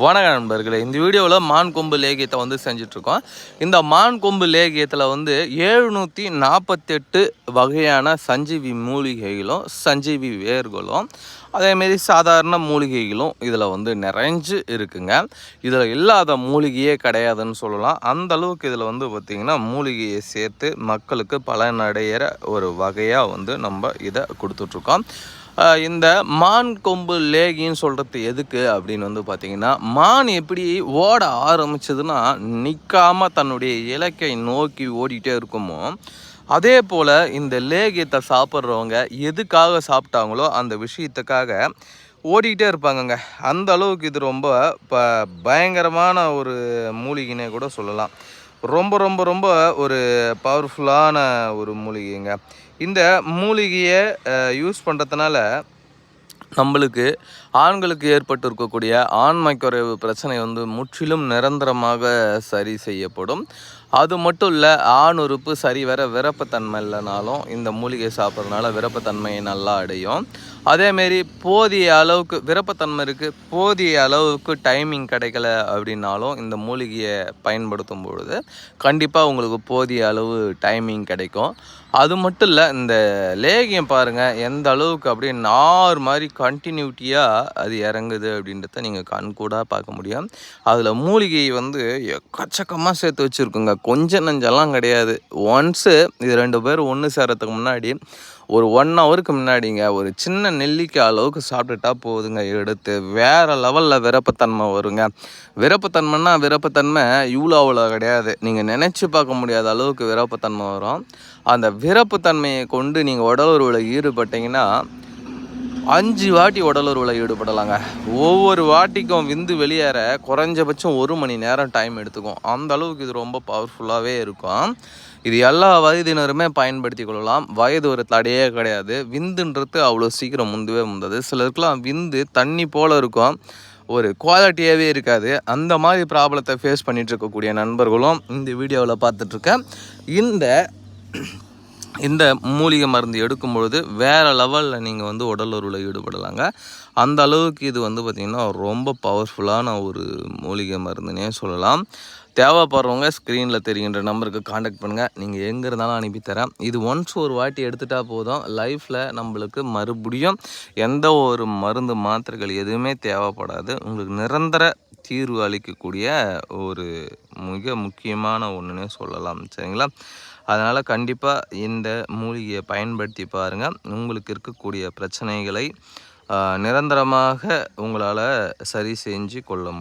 வணக்க நண்பர்களே. இந்த வீடியோவில் மான் கொம்பு லேகியத்தை வந்து செஞ்சிட்ருக்கோம். இந்த மான் கொம்பு லேகியத்தில் வந்து எழுநூற்றி நாற்பத்தெட்டு வகையான சஞ்சீவி மூலிகைகளும் சஞ்சீவி வேர்களும் அதேமாரி சாதாரண மூலிகைகளும் இதில் வந்து நிறைஞ்சு இருக்குங்க. இதில் இல்லாத மூலிகையே கிடையாதுன்னு சொல்லலாம். அந்த அளவுக்கு இதில் வந்து பார்த்திங்கன்னா மூலிகையை சேர்த்து மக்களுக்கு பலனடைகிற ஒரு வகையாக வந்து நம்ம இதை கொடுத்துட்ருக்கோம். இந்த மான் கொம்பு லேகின்னு சொல்கிறது எதுக்கு அப்படின்னு வந்து பார்த்தீங்கன்னா மான் எப்படி ஓட ஆரம்பிச்சதுன்னா நிற்காம தன்னுடைய இலக்கை நோக்கி ஓடிட்டே இருக்குமோ அதே போல் இந்த லேகியத்தை சாப்பிட்றவங்க எதுக்காக சாப்பிட்டாங்களோ அந்த விஷயத்துக்காக ஓடிக்கிட்டே இருப்பாங்கங்க. அந்த அளவுக்கு இது ரொம்ப ப பயங்கரமான ஒரு மூலிகைனே கூட சொல்லலாம். ரொம்ப ரொம்ப ரொம்ப ஒரு பவர்ஃபுல்லான ஒரு மூலிகைங்க. இந்த மூலிகையை யூஸ் பண்ணுறதுனால நம்மளுக்கு ஆண்களுக்கு ஏற்பட்டு இருக்கக்கூடிய ஆண்மைக்குறைவு பிரச்சனை வந்து முற்றிலும் நிரந்தரமாக சரி செய்யப்படும். அது மட்டும் இல்லை ஆண் உறுப்பு சரி வர விரப்பத்தன்மை இல்லைனாலும் இந்த மூலிகை சாப்பிட்றதுனால விரப்பத்தன்மையை நல்லா அடையும். அதேமாரி போதிய அளவுக்கு விரப்பத்தன்மை இருக்குது போதிய அளவுக்கு டைமிங் கிடைக்கல அப்படின்னாலும் இந்த மூலிகையை பயன்படுத்தும் பொழுது கண்டிப்பாக உங்களுக்கு போதிய அளவு டைமிங் கிடைக்கும். அது மட்டும் இல்லை இந்த லேகியம் பாருங்கள் எந்த அளவுக்கு அப்படியே நார் மாதிரி கண்டினியூட்டியாக அது இறங்குது அப்படின்றத நீங்கள் கண்கூடாக பார்க்க முடியும். அதில் மூலிகை வந்து எக்கச்சக்கமாக சேர்த்து வச்சுருக்குங்க. கொஞ்சம் நஞ்செல்லாம் கிடையாது. ஒன்ஸு இது ரெண்டு பேர் ஒன்று சேரத்துக்கு முன்னாடி ஒரு ஒன் ஹவருக்கு முன்னாடிங்க ஒரு சின்ன நெல்லிக்காய் அளவுக்கு சாப்பிட்டுட்டா போதுங்க எடுத்து. வேறு லெவலில் விரப்பத்தன்மை வருங்க. விரப்பத்தன்மைன்னா விரப்பத்தன்மை இவ்வளோ அவ்வளோ கிடையாது. நீங்கள் நினச்சி பார்க்க முடியாத அளவுக்கு விரப்பத்தன்மை வரும். அந்த விரப்புத்தன்மையை கொண்டு நீங்கள் உடலுறவில் ஈடுபட்டிங்கன்னா ஈடுபட்டீங்கன்னா அஞ்சு வாட்டி உடலுறவில் ஈடுபடலாங்க. ஒவ்வொரு வாட்டிக்கும் விந்து வெளியேற குறைஞ்சபட்சம் ஒரு மணி நேரம் டைம் எடுத்துக்கும். அந்த அளவுக்கு இது ரொம்ப பவர்ஃபுல்லாகவே இருக்கும். இது எல்லா வயதினருமே பயன்படுத்தி கொள்ளலாம். வயது ஒரு தடையே கிடையாது. விந்துன்றது அவ்வளோ சீக்கிரம் முந்தவே முந்தது. சிலருக்குலாம் விந்து தண்ணி போல் இருக்கும். ஒரு குவாலிட்டியாகவே இருக்காது. அந்த மாதிரி ப்ராப்ளத்தை ஃபேஸ் பண்ணிகிட்டு இருக்கக்கூடிய நண்பர்களும் இந்த வீடியோவில் பார்த்துட்ருக்கேன் இந்த இந்த மூலிகை மருந்து எடுக்கும் பொழுது வேறு லெவலில் நீங்கள் வந்து உடல் ஈடுபடலாங்க. அந்த அளவுக்கு இது வந்து பார்த்திங்கன்னா ரொம்ப பவர்ஃபுல்லான ஒரு மூலிகை மருந்துனே சொல்லலாம். தேவைப்படுறவங்க ஸ்க்ரீனில் தெரிகின்ற நம்பருக்கு காண்டாக்ட் பண்ணுங்கள் நீங்கள் எங்கே இருந்தாலும் அனுப்பித்தரேன் இது ஒன்ஸ் ஒரு வாட்டி எடுத்துட்டா போதும். லைஃப்பில் நம்மளுக்கு மறுபடியும் எந்த ஒரு மருந்து மாத்திரைகள் எதுவுமே தேவைப்படாது. உங்களுக்கு நிரந்தர தீர்வு அளிக்கக்கூடிய ஒரு மிக முக்கியமான ஒன்றுனே சொல்லலாம். சரிங்களா? அதனால் கண்டிப்பாக இந்த மூலிகையை பயன்படுத்தி பாருங்கள் உங்களுக்கு இருக்கக்கூடிய பிரச்சனைகளை நிரந்தரமாக உங்களால் சரி செஞ்சு கொள்ள முடியும்.